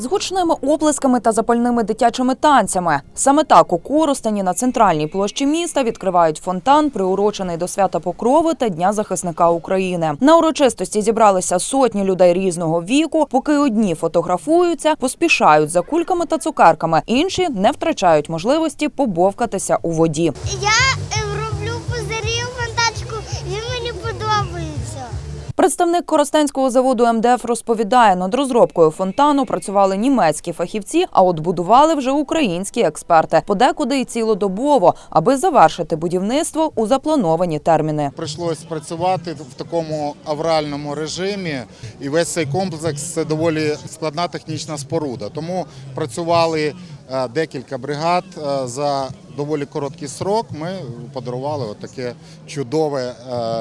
З гучними оплесками та запальними дитячими танцями. Саме так у Коростені на центральній площі міста відкривають фонтан, приурочений до свята Покрови та Дня захисника України. На урочистості зібралися сотні людей різного віку. Поки одні фотографуються, поспішають за кульками та цукерками, інші не втрачають можливості побовкатися у воді. Я Представник Коростенського заводу МДФ розповідає, над розробкою фонтану працювали німецькі фахівці, а от будували вже українські експерти, подекуди й цілодобово, аби завершити будівництво у заплановані терміни. Прийшлось працювати в такому авральному режимі, і весь цей комплекс це доволі складна технічна споруда. Тому працювали е, декілька бригад е, за доволі короткий срок. Ми подарували отаке чудове,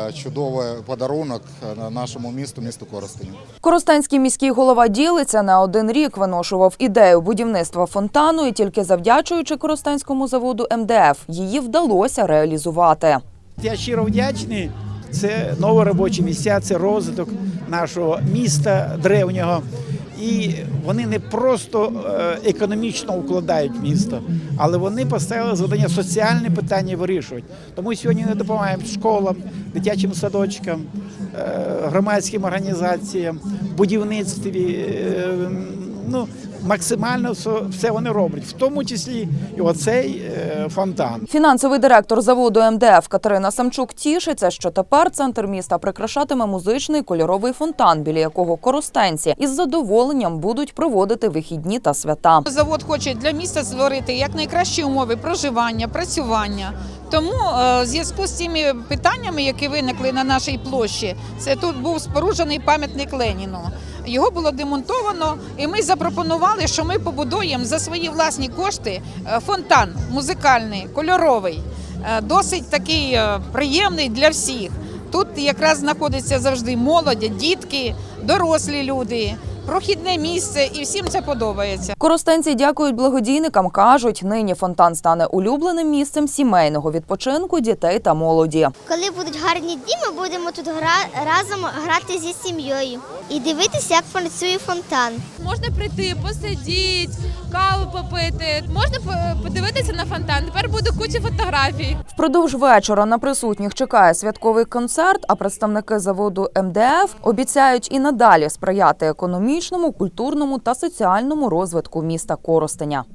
е, чудовий подарунок е, нашому місту, місту Коростені. Коростенський міський голова ділиться не один рік виношував ідею будівництва фонтану, і тільки завдячуючи Коростенському заводу МДФ її вдалося реалізувати. Я щиро вдячний. Це нові робочі місця, це розвиток нашого міста древнього. І вони не просто е, економічно укладають місто, але вони поставили завдання соціальні питання вирішують. Тому сьогодні ми допомагаємо школам, дитячим садочкам, е, громадським організаціям, будівництві. е, Ну, максимально все, все вони роблять, в тому числі і оцей е, фонтан. Фінансовий директор заводу МДФ Катерина Самчук тішиться, що тепер центр міста прикрашатиме музичний кольоровий фонтан, біля якого коростенці із задоволенням будуть проводити вихідні та свята. Завод хоче для міста створити якнайкращі умови проживання, працювання. Тому е, в зв'язку з цими питаннями, які виникли на нашій площі, це тут був споруджений пам'ятник Леніну. Його було демонтовано, і ми запропонували, що ми побудуємо за свої власні кошти е, фонтан музикальний, кольоровий, е, досить такий е, приємний для всіх. Тут якраз знаходиться завжди молодь, дітки, дорослі люди, прохідне місце, і всім це подобається. Коростенці дякують благодійникам. кажуть, нині фонтан стане улюбленим місцем сімейного відпочинку дітей та молоді. Коли будуть гарні дні, ми будемо тут гра- разом грати зі сім'єю і дивитися, як працює фонтан. Можна прийти, посидіти, каву попити. Можна по- подивитися на фонтан. Тепер буде куча фотографій. Впродовж вечора на присутніх чекає святковий концерт. А представники заводу МДФ обіцяють і надалі сприяти економічному, культурному та соціальному розвитку міста Коростеня.